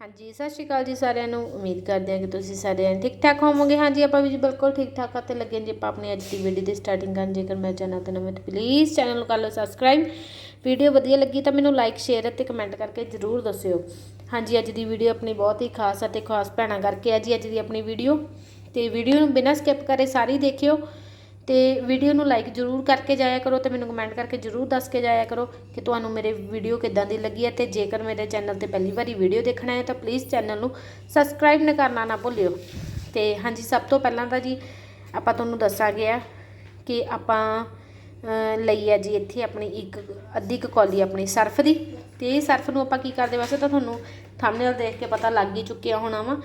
ਹਾਂਜੀ, ਸਤਿ ਸ਼੍ਰੀ ਅਕਾਲ ਜੀ ਸਾਰਿਆਂ ਨੂੰ। ਉਮੀਦ ਕਰਦੇ ਹਾਂ ਕਿ ਤੁਸੀਂ ਸਾਰਿਆਂ ਜਣੇ ਠੀਕ ਠਾਕ ਹੋਵੋਗੇ। ਹਾਂਜੀ, ਆਪਾਂ ਵੀ ਜੀ ਬਿਲਕੁਲ ਠੀਕ ਠਾਕ ਆ ਤੇ ਲੱਗੇ ਹਾਂ ਜੀ ਆਪਾਂ ਆਪਣੀ ਅੱਜ ਦੀ ਵੀਡੀਓ ਦੀ ਸਟਾਰਟਿੰਗ ਕਰਨ, ਜੇਕਰ ਮੈਂ ਚੈਨਲ ਤੇ ਨਵੇਂ ਤਾਂ ਪਲੀਜ਼ ਚੈਨਲ ਨੂੰ ਕਰ ਲਓ ਸਬਸਕ੍ਰਾਈਬ ਵੀਡੀਓ ਵਧੀਆ ਲੱਗੀ ਤਾਂ ਮੈਨੂੰ ਲਾਈਕ ਸ਼ੇਅਰ ਅਤੇ ਕਮੈਂਟ ਕਰਕੇ ਜਰੂਰ ਦੱਸਿਓ। ਹਾਂਜੀ, ਅੱਜ ਦੀ ਵੀਡੀਓ ਆਪਣੀ ਬਹੁਤ ਹੀ ਖਾਸ ਅਤੇ ਖਾਸ ਭੈਣਾਂ ਕਰਕੇ ਆ ਜੀ ਅੱਜ ਦੀ ਆਪਣੀ ਵੀਡੀਓ ਤੇ ਵੀਡੀਓ ਨੂੰ ਬਿਨਾਂ ਸਕਿਪ ਕਰੇ ਸਾਰੀ ਦੇਖਿਓ। ਤੇ ਵੀਡੀਓ ਨੂੰ ਲਾਈਕ ਜਰੂਰ ਕਰਕੇ ਜਾਇਆ ਕਰੋ ਤੇ ਮੈਨੂੰ ਕਮੈਂਟ ਕਰਕੇ ਜਰੂਰ ਦੱਸ ਕੇ ਜਾਇਆ ਕਰੋ ਕਿ ਤੁਹਾਨੂੰ ਮੇਰੇ ਵੀਡੀਓ ਕਿੱਦਾਂ ਦੀ ਲੱਗੀ ਹੈ ਤੇ ਜੇਕਰ ਮੇਰੇ ਚੈਨਲ ਤੇ ਪਹਿਲੀ ਵਾਰੀ ਵੀਡੀਓ ਦੇਖਣਾ ਹੈ ਤਾਂ ਪਲੀਜ਼ ਚੈਨਲ ਨੂੰ ਸਬਸਕ੍ਰਾਈਬ ਨਾ ਕਰਨਾ ਨਾ ਭੁੱਲਿਓ। ਤੇ ਹਾਂਜੀ, ਸਭ ਤੋਂ ਪਹਿਲਾਂ ਤਾਂ ਜੀ ਆਪਾਂ ਤੁਹਾਨੂੰ ਦੱਸਾਂਗੇ ਆ ਕਿ ਆਪਾਂ ਲਈ ਹੈ ਜੀ ਇੱਥੇ ਆਪਣੀ ਇੱਕ ਅੱਧੀ ਕੁ ਕੌਲੀ ਆਪਣੀ ਸਰਫ ਦੀ ਤੇ ਇਹ ਸਰਫ ਨੂੰ ਆਪਾਂ ਕੀ ਕਰਦੇ ਵੈਸੇ ਤਾਂ ਤੁਹਾਨੂੰ ਥੰਬਨੇਲ ਦੇਖ ਕੇ ਪਤਾ ਲੱਗ ਹੀ ਚੁੱਕਿਆ ਹੋਣਾ ਵਾ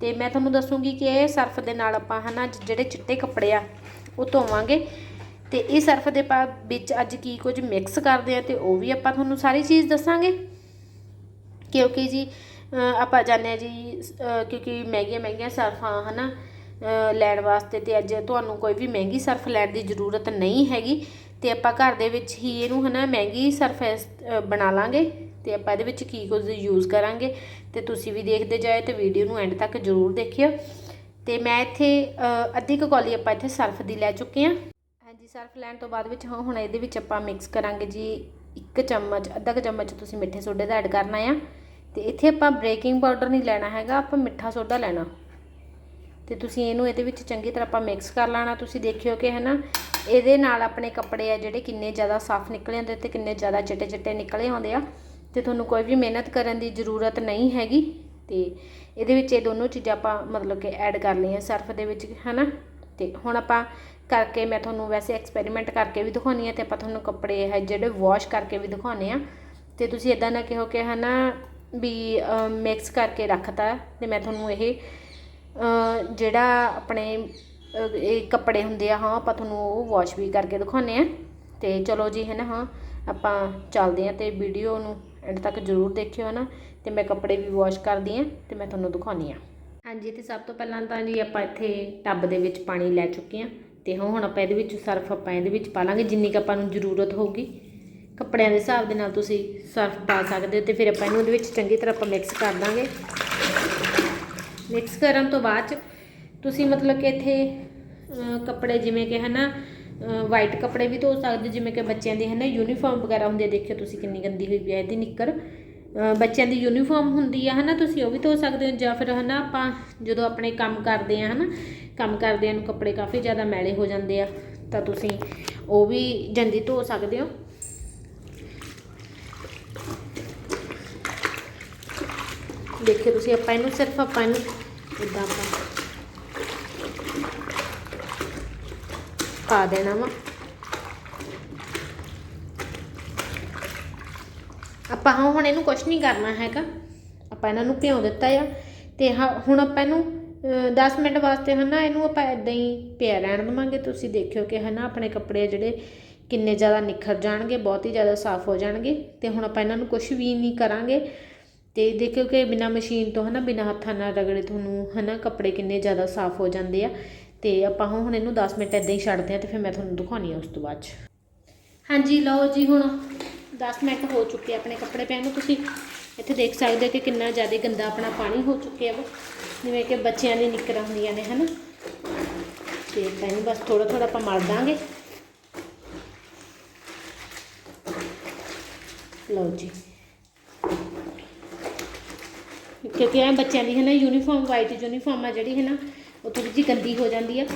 ਤੇ ਮੈਂ ਤੁਹਾਨੂੰ ਦੱਸੂਗੀ ਕਿ ਇਹ ਸਰਫ ਦੇ ਨਾਲ ਆਪਾਂ ਹਨਾ, ਜਿਹੜੇ ਚਿੱਟੇ ਕੱਪੜੇ ਆ ਉਹ ਧੋਵਾਂਗੇ। ਤੇ ਇਹ ਸਰਫ ਦੇ ਪਾ ਵਿੱਚ ਅੱਜ ਕੀ ਕੁਝ ਮਿਕਸ ਕਰਦੇ ਆ ਤੇ ਉਹ ਵੀ ਆਪਾਂ ਤੁਹਾਨੂੰ ਸਾਰੀ ਚੀਜ਼ ਦੱਸਾਂਗੇ। ਕਿਉਂਕਿ ਜੀ ਆਪਾਂ ਜਾਣਦੇ ਹਾਂ ਜੀ ਕਿਉਂਕਿ ਮਹਿੰਗੀਆਂ ਮਹਿੰਗੀਆਂ ਸਰਫਾਂ ਹਨਾ ਅ, ਲੈਣ ਵਾਸਤੇ ਤੇ ਅੱਜ ਤੁਹਾਨੂੰ ਕੋਈ ਵੀ ਮਹਿੰਗੀ ਸਰਫ ਲੈਣ ਦੀ ਜ਼ਰੂਰਤ ਨਹੀਂ ਹੈਗੀ। ਤੇ ਆਪਾਂ ਘਰ ਦੇ ਵਿੱਚ ਹੀ ਇਹਨੂੰ ਹਨਾ ਮਹਿੰਗੀ ਸਰਫ ਬਣਾ ਲਾਂਗੇ ਤੇ ਆਪਾਂ ਇਹਦੇ ਵਿੱਚ ਕੀ ਕੁਝ ਯੂਜ਼ ਕਰਾਂਗੇ। ਤੇ ਤੁਸੀਂ ਵੀ ਦੇਖਦੇ ਜਾਏ ਤੇ ਵੀਡੀਓ ਨੂੰ ਐਂਡ ਤੱਕ ਜ਼ਰੂਰ ਦੇਖਿਓ। ਤੇ ਮੈਂ ਇੱਥੇ ਅੱਧੀ ਕੁ ਕੌਲੀ ਆਪਾਂ ਇੱਥੇ ਸਰਫ ਦੀ ਲੈ ਚੁੱਕੇ ਹਾਂ। ਹਾਂਜੀ ਸਰਫ ਲੈਣ ਤੋਂ ਬਾਅਦ ਵਿੱਚ ਹੁਣ ਇਹਦੇ ਵਿੱਚ ਆਪਾਂ ਮਿਕਸ ਕਰਾਂਗੇ ਜੀ ਇੱਕ ਚਮਚ, ਅੱਧਾ ਕੁ ਚਮਚ ਤੁਸੀਂ ਮਿੱਠੇ ਸੋਡੇ ਦਾ ਐਡ ਕਰਨਾ ਆ। ਤੇ ਇੱਥੇ ਆਪਾਂ ਬੇਕਿੰਗ ਪਾਊਡਰ ਨਹੀਂ ਲੈਣਾ ਹੈਗਾ, ਆਪਾਂ ਮਿੱਠਾ ਸੋਡਾ ਲੈਣਾ। ਤੇ ਤੁਸੀਂ ਇਹਨੂੰ ਇਹਦੇ ਵਿੱਚ ਚੰਗੀ ਤਰ੍ਹਾਂ ਆਪਾਂ ਮਿਕਸ ਕਰ ਲੈਣਾ। ਤੁਸੀਂ ਦੇਖਿਓ ਕਿ ਹੈ ਨਾ ਇਹਦੇ ਨਾਲ ਆਪਣੇ ਕੱਪੜੇ ਆ ਜਿਹੜੇ ਕਿੰਨੇ ਜ਼ਿਆਦਾ ਸਾਫ਼ ਨਿਕਲੇ ਹੁੰਦੇ ਤੇ ਕਿੰਨੇ ਜ਼ਿਆਦਾ ਚਿੱਟੇ ਚਿੱਟੇ ਨਿਕਲੇ ਆਉਂਦੇ ਆ। ਤੇ ਤੁਹਾਨੂੰ ਕੋਈ ਵੀ ਮਿਹਨਤ ਕਰਨ ਦੀ ਜ਼ਰੂਰਤ ਨਹੀਂ ਹੈਗੀ। ਅਤੇ ਇਹਦੇ ਵਿੱਚ ਇਹ ਦੋਨੋਂ ਚੀਜ਼ਾਂ ਆਪਾਂ ਮਤਲਬ ਕਿ ਐਡ ਕਰ ਲਈਆਂ ਸਰਫ ਦੇ ਵਿੱਚ ਹੈ ਨਾ ਅਤੇ ਹੁਣ ਆਪਾਂ ਕਰਕੇ ਮੈਂ ਤੁਹਾਨੂੰ ਵੈਸੇ ਐਕਸਪੈਰੀਮੈਂਟ ਕਰਕੇ ਵੀ ਦਿਖਾਉਣੀ ਆ ਅਤੇ ਆਪਾਂ ਤੁਹਾਨੂੰ ਕੱਪੜੇ ਹੈ ਜਿਹੜੇ ਵਾਸ਼ ਕਰਕੇ ਵੀ ਦਿਖਾਉਣੇ ਆ। ਅਤੇ ਤੁਸੀਂ ਇਦਾਂ ਨਾ ਕਿਹੋ ਕਿ ਹੈ ਨਾ ਵੀ ਮਿਕਸ ਕਰਕੇ ਰੱਖਤਾ ਅਤੇ ਮੈਂ ਤੁਹਾਨੂੰ ਇਹ ਜਿਹੜਾ ਆਪਣੇ ਇਹ ਕੱਪੜੇ ਹੁੰਦੇ ਆ, ਹਾਂ, ਆਪਾਂ ਤੁਹਾਨੂੰ ਉਹ ਵਾਸ਼ ਵੀ ਕਰਕੇ ਦਿਖਾਉਣੇ ਆ। ਤੇ ਚਲੋ ਜੀ ਹੈ ਨਾ ਹਾਂ, ਆਪਾਂ ਚੱਲਦੇ ਆ ਤੇ ਵੀਡੀਓ ਨੂੰ ਐਂਡ ਤੱਕ ਜ਼ਰੂਰ ਦੇਖਿਓ ਨਾ ਤੇ ਮੈਂ ਕੱਪੜੇ ਵੀ ਵਾਸ਼ ਕਰਦੀ ਆ ਤੇ ਮੈਂ ਤੁਹਾਨੂੰ ਦਿਖਾਉਣੀ ਆ। ਹਾਂਜੀ, ਤੇ ਸਭ ਤੋਂ ਪਹਿਲਾਂ ਤਾਂ ਜੀ ਆਪਾਂ ਇੱਥੇ ਟੱਬ ਦੇ ਵਿੱਚ ਪਾਣੀ ਲੈ ਚੁੱਕੇ ਆ। ਤੇ ਹੁਣ ਹੁਣ ਆਪਾਂ ਇਹਦੇ ਵਿੱਚ ਸਰਫ ਆਪਾਂ ਇਹਦੇ ਵਿੱਚ ਪਾ ਲਾਂਗੇ, ਜਿੰਨੀ ਕੁ ਆਪਾਂ ਨੂੰ ਜ਼ਰੂਰਤ ਹੋਊਗੀ। ਕੱਪੜਿਆਂ ਦੇ ਹਿਸਾਬ ਦੇ ਨਾਲ ਤੁਸੀਂ ਸਰਫ ਪਾ ਸਕਦੇ ਹੋ ਤੇ ਫਿਰ ਆਪਾਂ ਇਹਨੂੰ ਉਹਦੇ ਵਿੱਚ ਚੰਗੀ ਤਰ੍ਹਾਂ ਆਪਾਂ ਮਿਕਸ ਕਰ ਦਾਂਗੇ। ਮਿਕਸ ਕਰਨ ਤੋਂ ਬਾਅਦ ਚ ਤੁਸੀਂ ਮਤਲਬ ਕਿ ਇੱਥੇ ਕੱਪੜੇ ਜਿਵੇਂ ਕਿ ਹਨਾ ਵਾਈਟ ਕੱਪੜੇ ਵੀ ਧੋ ਸਕਦੇ, ਜਿਵੇਂ ਕਿ ਬੱਚਿਆਂ ਦੀ ਹਨਾ ਯੂਨੀਫਾਰਮ ਵਗੈਰਾ ਹੁੰਦੀ ਹੈ ਦੇਖਿਓ ਤੁਸੀਂ ਕਿੰਨੀ ਗੰਦੀ ਹੋਈ ਪਈ ਹੈ ਇਹਦੀ ਨਿੱਕਰ। ਬੱਚਿਆਂ ਦੀ ਯੂਨੀਫਾਰਮ ਹੁੰਦੀ ਆ ਹਨਾ, ਤੁਸੀਂ ਉਹ ਵੀ ਧੋ ਸਕਦੇ ਹੋ, ਜਾਂ ਫਿਰ ਹਨਾ ਆਪਾਂ ਜਦੋਂ ਆਪਣੇ ਕੰਮ ਕਰਦੇ ਆ ਹਨਾ, ਕੰਮ ਕਰਦਿਆਂ ਨੂੰ ਕੱਪੜੇ ਕਾਫੀ ਜ਼ਿਆਦਾ ਮੈਲੇ ਹੋ ਜਾਂਦੇ ਆ, ਤਾਂ ਤੁਸੀਂ ਉਹ ਵੀ ਜਲਦੀ ਧੋ ਸਕਦੇ ਹੋ। ਦੇਖਿਓ ਤੁਸੀਂ ਆਪਾਂ ਇਹਨੂੰ ਸਿਰਫ ਆਪਾਂ ਇਹਨੂੰ ਇਦਾਂ ਆਪਾਂ ਪਾ ਦੇਣਾ ਵਾ। ਆਪਾਂ ਹਾਂ ਹੁਣ ਇਹਨੂੰ ਕੁਝ ਨਹੀਂ ਕਰਨਾ ਹੈਗਾ। ਆਪਾਂ ਇਹਨਾਂ ਨੂੰ ਭਿਉਂ ਦਿੱਤਾ ਆ। ਤੇ ਹਾਂ ਹੁਣ ਆਪਾਂ ਇਹਨੂੰ ਅ, 10 ਮਿੰਟ ਵਾਸਤੇ ਹਨਾ ਇਹਨੂੰ ਆਪਾਂ ਇਦਾਂ ਹੀ ਪਿਆ ਰਹਿਣ ਦੇਵਾਂਗੇ। ਤੁਸੀਂ ਦੇਖਿਓ ਕਿ ਹਨਾ ਆਪਣੇ ਕੱਪੜੇ ਜਿਹੜੇ ਕਿੰਨੇ ਜ਼ਿਆਦਾ ਨਿਖਰ ਜਾਣਗੇ ਬਹੁਤ ਹੀ ਜ਼ਿਆਦਾ ਸਾਫ਼ ਹੋ ਜਾਣਗੇ। ਤੇ ਹੁਣ ਆਪਾਂ ਇਹਨਾਂ ਨੂੰ ਕੁਝ ਵੀ ਨਹੀਂ ਕਰਾਂਗੇ। ਤੇ ਦੇਖਿਓ ਕਿ ਬਿਨਾ ਮਸ਼ੀਨ ਤੋਂ ਹਨਾ ਬਿਨਾ ਹੱਥਾਂ ਨਾਲ ਰਗੜੇ ਤੁਹਾਨੂੰ ਹਨਾ ਕੱਪੜੇ ਕਿੰਨੇ ਜ਼ਿਆਦਾ ਸਾਫ਼ ਹੋ ਜਾਂਦੇ ਆ। ਤੇ ਆਪਾਂ ਹੁਣ ਇਹਨੂੰ 10 ਮਿੰਟ ਇਦਾਂ ਹੀ ਛੱਡਦੇ ਆ ਤੇ ਫਿਰ ਮੈਂ ਤੁਹਾਨੂੰ ਦਿਖਾਉਣੀ ਆ ਉਸ ਤੋਂ ਬਾਅਦ 'ਚ। ਹਾਂਜੀ, ਲਓ ਜੀ ਹੁਣ 10 ਮਿੰਟ ਹੋ ਚੁੱਕੇ ਆਪਣੇ ਕੱਪੜੇ ਪੈਣ ਨੂੰ। ਤੁਸੀਂ ਇੱਥੇ ਦੇਖ ਸਕਦੇ ਹੋ ਕਿ ਕਿੰਨਾ ਜ਼ਿਆਦਾ ਗੰਦਾ ਆਪਣਾ ਪਾਣੀ ਹੋ ਚੁੱਕਿਆ ਵਾ। ਜਿਵੇਂ ਕਿ ਬੱਚਿਆਂ ਦੀ ਨਿਕਰਾਂ ਹੁੰਦੀਆਂ ਨੇ, ਹਨਾ? ਤੇ ਆਪਾਂ ਇਹਨੂੰ ਬਸ ਥੋੜਾ ਥੋੜਾ ਆਪਾਂ ਮਲ ਦਾਂਗੇ। ਲਓ ਜੀ। ਕਿਉਂਕਿ ਇਹ ਬੱਚਿਆਂ ਦੀ ਹੈ ਨਾ ਯੂਨੀਫਾਰਮ ਵਾਈਟ ਯੂਨੀਫਾਰਮ ਆ ਜਿਹੜੀ ਹੈ ਨਾ ਉਹ ਥੋੜੀ ਜਿਹੀ ਗੰਦੀ ਹੋ ਜਾਂਦੀ ਆ।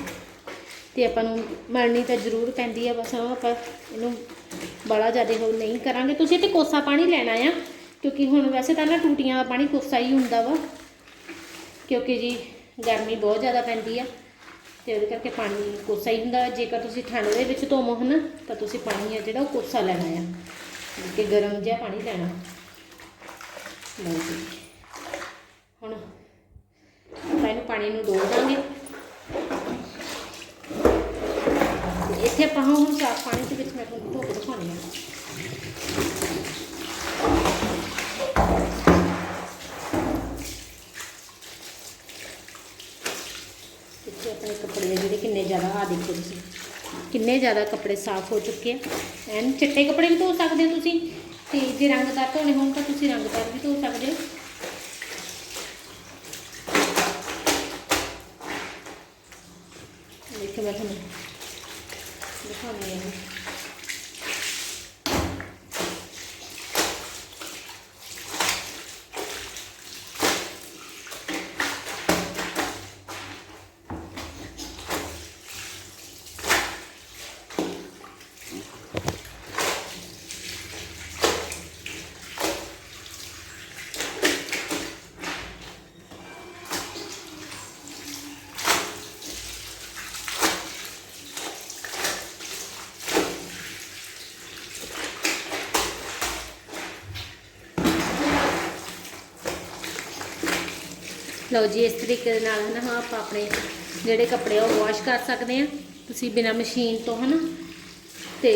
ਤੇ ਆਪਾਂ ਨੂੰ ਮਲਣੀ ਤਾਂ ਜ਼ਰੂਰ ਪੈਂਦੀ ਆ, ਬਸ ਉਹ ਆਪਾਂ ਇਹਨੂੰ ਬੜਾ ਜ਼ਿਆਦਾ ਹੋ ਨਹੀਂ ਕਰਾਂਗੇ। ਤੁਸੀਂ ਤੇ ਕੋਸਾ ਪਾਣੀ ਲੈਣਾ ਆ, ਕਿਉਂਕਿ ਹੁਣ ਵੈਸੇ ਤਾਂ ਨਾ ਟੂਟੀਆਂ ਦਾ ਪਾਣੀ ਕੋਸਾ ਹੀ ਹੁੰਦਾ ਵਾ, ਕਿਉਂਕਿ ਜੀ ਗਰਮੀ ਬਹੁਤ ਜ਼ਿਆਦਾ ਪੈਂਦੀ ਆ, ਤੇ ਉਹਦੇ ਕਰਕੇ ਪਾਣੀ ਕੋਸਾ ਹੀ ਹੁੰਦਾ। ਜੇਕਰ ਤੁਸੀਂ ਠੰਡ ਦੇ ਵਿੱਚ ਧੋਵੋ ਹਨਾ, ਤਾਂ ਤੁਸੀਂ ਪਾਣੀ ਆ ਜਿਹੜਾ ਉਹ ਕੋਸਾ ਲੈਣਾ ਆ। ਕਿ ਗਰਮ ਜਿਹਾ ਪਾਣੀ ਲੈਣਾ। ਲਓ ਜੀ। ਹੁਣ ਆਪਾਂ ਇਹਨੂੰ ਪਾਣੀ ਨੂੰ ਡੋਲ ਦਾਂਗੇ। ਇੱਥੇ ਆਪਾਂ ਹੁਣ ਸਾਫ਼ ਪਾਣੀ ਦੇ ਵਿੱਚ ਮੈਂ ਤੁਹਾਨੂੰ ਧੋ ਕੇ ਦਿਖਾਉਣੀ ਆ। ਇੱਥੇ ਆਪਣੇ ਕੱਪੜੇ ਆ ਜਿਹੜੇ ਕਿੰਨੇ ਜ਼ਿਆਦਾ ਆ ਦੇਖੋ ਤੁਸੀਂ। ਕਿੰਨੇ ਜ਼ਿਆਦਾ ਕੱਪੜੇ ਸਾਫ਼ ਹੋ ਚੁੱਕੇ ਆ। ਐਨ ਚਿੱਟੇ ਕੱਪੜੇ ਵੀ ਧੋ ਸਕਦੇ ਹੋ ਤੁਸੀਂ। ਤੇ ਜੇ ਰੰਗਦਾਰ ਧੋਣੇ ਹੋਣ ਤਾਂ ਤੁਸੀਂ ਰੰਗਦਾਰ ਵੀ ਧੋ ਸਕਦੇ ਹੋ। ขึ้นมาทำไมไม่เข้าเมน ਲਓ ਜੀ, ਇਸ ਤਰੀਕੇ ਦੇ ਨਾਲ ਹਨਾ ਹਾਂ ਆਪਾਂ ਆਪਣੇ ਜਿਹੜੇ ਕੱਪੜੇ ਆ ਉਹ ਵਾਸ਼ ਕਰ ਸਕਦੇ ਆ ਤੁਸੀਂ ਬਿਨਾ ਮਸ਼ੀਨ ਤੋਂ, ਹਨਾ? ਤੇ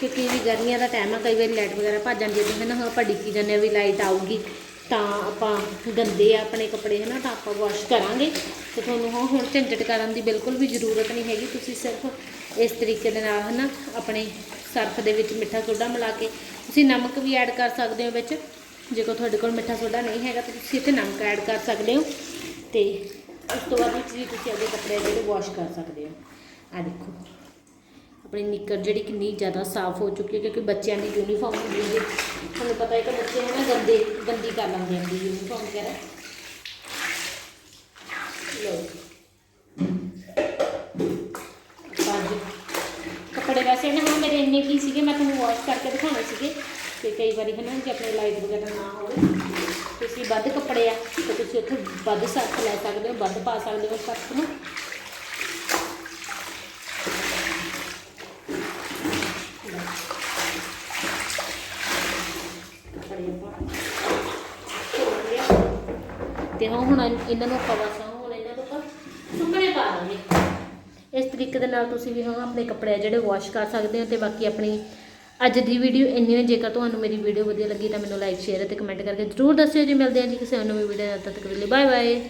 ਕਿਉਂਕਿ ਵੀ ਗਰਮੀਆਂ ਦਾ ਟਾਈਮ ਆ, ਕਈ ਵਾਰੀ ਲਾਈਟ ਵਗੈਰਾ ਭੱਜ ਜਾਂਦੀ ਹੈ ਤੇ ਹਨਾ ਹਾਂ ਆਪਾਂ ਡਿੱਕੀ ਜਾਂਦੇ ਆ ਵੀ ਲਾਈਟ ਆਊਗੀ, ਤਾਂ ਆਪਾਂ ਗੰਦੇ ਆ ਆਪਣੇ ਕੱਪੜੇ, ਹਨਾ? ਤਾਂ ਆਪਾਂ ਵਾਸ਼ ਕਰਾਂਗੇ। ਤੇ ਤੁਹਾਨੂੰ ਹਾਂ, ਹੁਣ ਝੰਜਟ ਕਰਨ ਦੀ ਬਿਲਕੁਲ ਵੀ ਜ਼ਰੂਰਤ ਨਹੀਂ ਹੈਗੀ। ਤੁਸੀਂ ਸਿਰਫ ਇਸ ਤਰੀਕੇ ਦੇ ਨਾਲ, ਹਨਾ? ਆਪਣੇ ਸਰਫ ਦੇ ਵਿੱਚ ਮਿੱਠਾ ਸੋਡਾ ਮਿਲਾ ਕੇ ਤੁਸੀਂ ਨਮਕ ਵੀ ਐਡ ਕਰ ਸਕਦੇ ਹੋ ਵਿੱਚ। ਜੇਕਰ ਤੁਹਾਡੇ ਕੋਲ ਮਿੱਠਾ ਸੋਡਾ ਨਹੀਂ ਹੈਗਾ, ਤਾਂ ਤੁਸੀਂ ਇੱਥੇ ਨਮਕ ਐਡ ਕਰ ਸਕਦੇ ਹੋ। ਤੇ ਉਸ ਤੋਂ ਬਾਅਦ ਵਿੱਚ ਵੀ ਤੁਸੀਂ ਆਪਣੇ ਕੱਪੜੇ ਆ ਜਿਹੜੇ ਵਾਸ਼ ਕਰ ਸਕਦੇ ਹੋ। ਆ ਦੇਖੋ। ਆਪਣੀ ਨਿੱਕਰ ਜਿਹੜੀ ਕਿੰਨੀ ਜ਼ਿਆਦਾ ਸਾਫ਼ ਹੋ ਚੁੱਕੀ ਹੈ, ਕਿਉਂਕਿ ਬੱਚਿਆਂ ਦੀ ਯੂਨੀਫਾਰਮ ਹੁੰਦੀ ਹੈ। ਤੁਹਾਨੂੰ ਪਤਾ ਹੈ ਕਿ ਬੱਚੇ ਨਾ ਗੰਦੇ, ਗੰਦੀ ਕਰ ਲੈਂਦੇ ਆਪਣੀ ਯੂਨੀਫਾਰਮ ਵਗੈਰਾ। ਲਓ ਕੱਪੜੇ ਵੈਸੇ ਨਾ ਹਾਂ ਮੇਰੇ ਇੰਨੇ ਕੀ ਸੀਗੇ, ਮੈਂ ਤੁਹਾਨੂੰ ਵਾਸ਼ ਕਰਕੇ ਦਿਖਾਉਣੇ ਸੀਗੇ। ਤੇ ਕਈ ਵਾਰੀ ਹੈ ਨਾ ਕਿ ਆਪਣੇ ਲਾਈਟ ਵਗੈਰਾ ਨਾ ਹੋਵੇ। ਤੁਸੀਂ ਵੱਧ ਕੱਪੜੇ ਆ, ਤੇ ਤੁਸੀਂ ਉੱਥੇ ਵੱਧ ਸਰਫ ਲੈ ਸਕਦੇ ਹੋ, ਵੱਧ ਪਾ ਸਕਦੇ ਹੋ ਸਰਫ ਨੂੰ। ਤੇ ਹੁਣ ਹੁਣ ਇਹਨਾਂ ਨੂੰ ਆਪਾਂ ਬਸ ਹੁਣ ਇਹਨਾਂ ਨੂੰ ਆਪਾਂ ਸੁੱਕਣੇ ਪਾ ਦਾਂਗੇ। ਇਸ ਤਰੀਕੇ ਦੇ ਨਾਲ ਤੁਸੀਂ ਵੀ ਹਾਂ ਆਪਣੇ ਕੱਪੜੇ ਆ ਜਿਹੜੇ ਵਾਸ਼ ਕਰ ਸਕਦੇ ਹੋ ਤੇ ਬਾਕੀ ਆਪਣੀ ਅੱਜ ਦੀ ਵੀਡੀਓ ਇੰਨੀ ਹੈ, ਜੇਕਰ ਤੁਹਾਨੂੰ ਮੇਰੀ ਵੀਡੀਓ ਵਧੀਆ ਲੱਗੀ ਤਾਂ ਮੈਨੂੰ ਲਾਈਕ ਸ਼ੇਅਰ ਅਤੇ ਕਮੈਂਟ ਕਰਕੇ ਜ਼ਰੂਰ ਦੱਸਿਓ। ਜੀ ਮਿਲਦੇ ਹਾਂ ਜੀ ਕਿਸੇ ਨਵੀਂ ਵੀਡੀਓ ਨਾਲ, ਤਦ ਤੱਕ ਲਈ ਬਾਏ ਬਾਏ